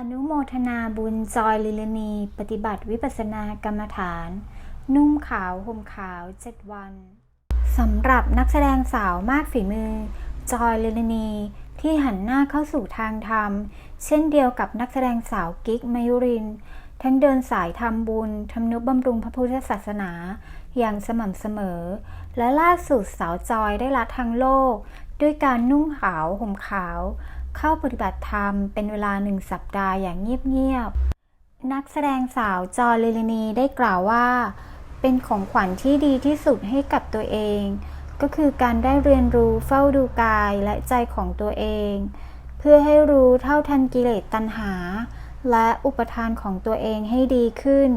อนุโมทนาบุญจอยลิลนี ปฏิบัติวิปัสสนากรรมฐาน นุ่มขาวห่มขาวเจ็ดวันสำหรับนักแสดงสาวมากฝีมือ จอยลิลนี ที่หันหน้าเข้าสู่ทางธรรม เช่นเดียวกับนักแสดงสาวกิ๊กมายุริน ทั้งเดินสายทำบุญทำนุบำรุงพระพุทธศาสนา อย่างสม่ำเสมอ และล่าสุดสาวจอยได้ละทางโลก ด้วยการนุ่งขาวห่มขาว เข้าปฏิบัติธรรมเป็นเวลาหนึ่งสัปดาห์อย่างเงียบๆ นักแสดงสาวจอยลิลินีได้กล่าวว่า เป็นของขวัญที่ดีที่สุดให้กับตัวเอง ก็คือการได้เรียนรู้เฝ้าดูกายและใจของตัวเอง เพื่อให้รู้เท่าทันกิเลสตัณหา และอุปทานของตัวเองให้ดีขึ้น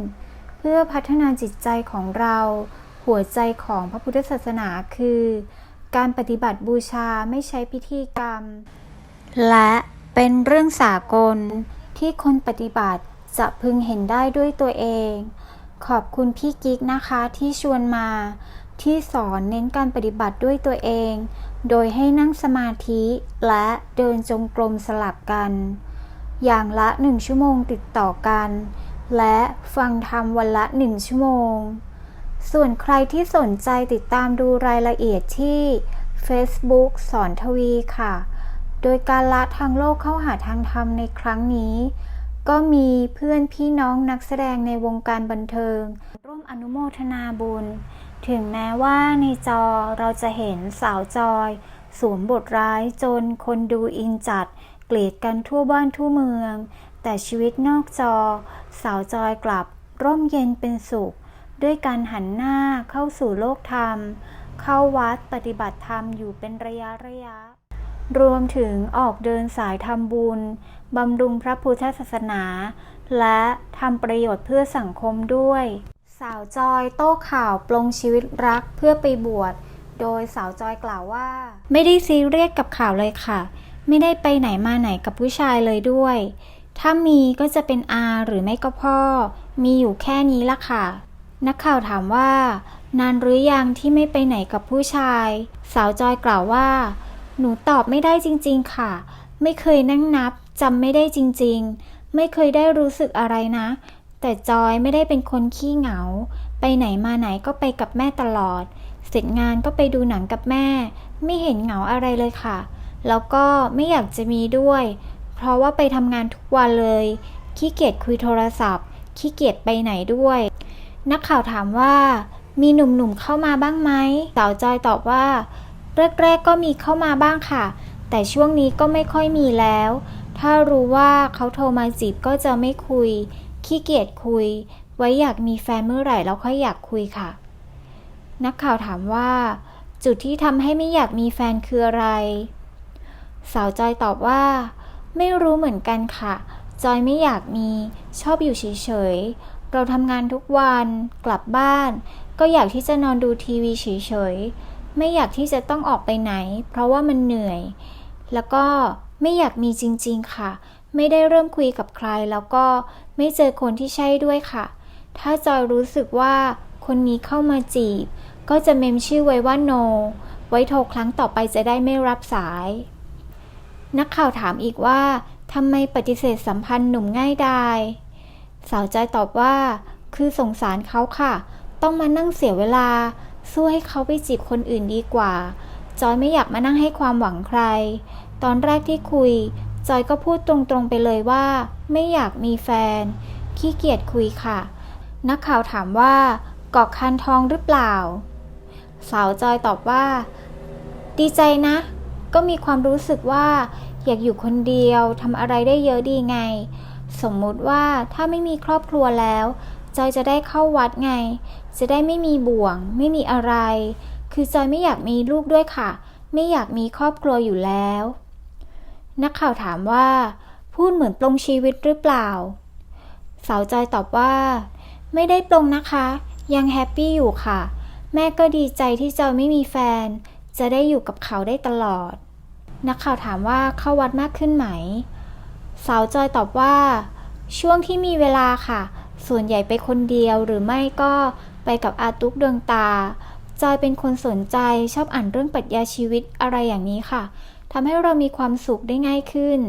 เพื่อพัฒนาจิตใจของเรา หัวใจของพระพุทธศาสนาคือ การปฏิบัติบูชาไม่ใช้พิธีกรรม และเป็นเรื่องสากลที่คนปฏิบัติจะพึงเห็นได้ด้วยตัวเอง ขอบคุณพี่กิ๊กนะคะที่ชวนมาที่สอนเน้นการปฏิบัติด้วยตัวเอง โดยให้นั่งสมาธิและเดินจงกรมสลับกัน อย่างละหนึ่งชั่วโมงติดต่อกัน และฟังธรรมวันละหนึ่งชั่วโมง ส่วนใครที่สนใจติดตามดูรายละเอียดที่ Facebook สอนทวีค่ะ โดยการละทางโลกเข้าหาทางธรรมในครั้งนี้ ก็มีเพื่อนพี่น้องนักแสดงในวงการบันเทิง ร่วมอนุโมทนาบุญ ถึงแม้ว่าในจอเราจะเห็นสาวจอยสวมบทร้ายจนคนดูอินจัด เกลียดกันทั่วบ้านทั่วเมือง แต่ชีวิตนอกจอ สาวจอยกลับ ร่มเย็นเป็นสุข ด้วยการหันหน้าเข้าสู่โลกธรรม เข้าวัดปฏิบัติธรรมอยู่เป็นระยะระยะ รวมถึงออกเดินสายทำบุญบำรุงพระพุทธศาสนา และทำประโยชน์เพื่อสังคมด้วย สาวจอยโต้ข่าวปลงชีวิตรักเพื่อไปบวช โดยสาวจอยกล่าวว่า ไม่ได้ซีเรียสกับข่าวเลยค่ะ ไม่ได้ไปไหนมาไหนกับผู้ชายเลยด้วย ถ้ามีก็จะเป็นอาหรือไม่ก็พ่อ มีอยู่แค่นี้ละค่ะ นักข่าวถามว่า นานหรือยังที่ไม่ไปไหนกับผู้ชาย สาวจอยกล่าวว่า หนูตอบไม่ได้จริงๆค่ะ ไม่เคยนั่งนับจำไม่ได้จริงๆ ไม่เคยได้รู้สึกอะไรนะ แต่จอยไม่ได้เป็นคนขี้เหงา ไปไหนมาไหนก็ไปกับแม่ตลอด เสร็จงานก็ไปดูหนังกับแม่ ไม่เห็นเหงาอะไรเลยค่ะ แล้วก็ไม่อยากจะมีด้วย เพราะว่าไปทำงานทุกวันเลย ขี้เกียจคุยโทรศัพท์ ขี้เกียจไปไหนด้วย นักข่าวถามว่า มีหนุ่มๆเข้ามาบ้างไหมสาวจอยตอบว่า แรกๆก็มีเข้ามาบ้างค่ะ แต่ช่วงนี้ก็ไม่ค่อยมีแล้ว ถ้ารู้ว่าเขาโทรมาจีบก็จะไม่คุย ขี้เกียจคุย ไว้อยากมีแฟนเมื่อไหร่แล้วค่อยอยากคุยค่ะ นักข่าวถามว่า จุดที่ทำให้ไม่อยากมีแฟนคืออะไร สาวจอยตอบว่า ไม่รู้เหมือนกันค่ะ จอยไม่อยากมี ชอบอยู่เฉยๆ เราทำงานทุกวัน กลับบ้าน ก็อยากที่จะนอนดูทีวีเฉยๆ ไม่อยากที่จะต้องออกไปไหน เพราะว่ามันเหนื่อย แล้วก็ไม่อยากมีจริงๆค่ะ ไม่ได้เริ่มคุยกับใคร แล้วก็ไม่เจอคนที่ใช่ด้วยค่ะ ถ้าจอยรู้สึกว่าคนนี้เข้ามาจีบ ก็จะเมมชื่อไว้ว่าโน ไว้โทรครั้งต่อไปจะได้ไม่รับสาย นักข่าวถามอีกว่าทำไมปฏิเสธสัมพันธ์หนุ่มง่ายดายสาวใจตอบว่า คือสงสารเขาค่ะ ต้องมานั่งเสียเวลา สู้ให้เขาไปจีบคนอื่นดีกว่า จอยไม่อยากมานั่งให้ความหวังใคร ตอนแรกที่คุย จอยก็พูดตรงๆไปเลยว่า ไม่อยากมีแฟน ขี้เกียจคุยค่ะ นักข่าวถามว่ากอกคันทองหรือเปล่า สาวจอยตอบว่า ดีใจนะ ก็มีความรู้สึกว่า อยากอยู่คนเดียวทำอะไรได้เยอะดีไง สมมุติว่าถ้าไม่มีครอบครัวแล้ว จอยจะได้เข้าวัดไง จะได้ไม่มีบ่วง ไม่มีอะไร คือจอยไม่อยากมีลูกด้วยค่ะ ไม่อยากมีครอบครัวอยู่แล้ว นักข่าวถามว่า พูดเหมือนปลงชีวิตหรือเปล่า สาวจอยตอบว่า ไม่ได้ปลงนะคะ ยังแฮปปี้อยู่ค่ะ แม่ก็ดีใจที่จอยไม่มีแฟน จะได้อยู่กับเขาได้ตลอด นักข่าวถามว่าเข้าวัดมากขึ้นไหม สาวจอยตอบว่า ช่วงที่มีเวลาค่ะ ส่วนใหญ่ไปคนเดียวหรือไม่ก็ไปกับอาตุกดวงตา จอยเป็นคนสนใจชอบอ่านเรื่องปรัชญาชีวิตอะไรอย่างนี้ค่ะทำให้เรามีความสุขได้ง่ายขึ้น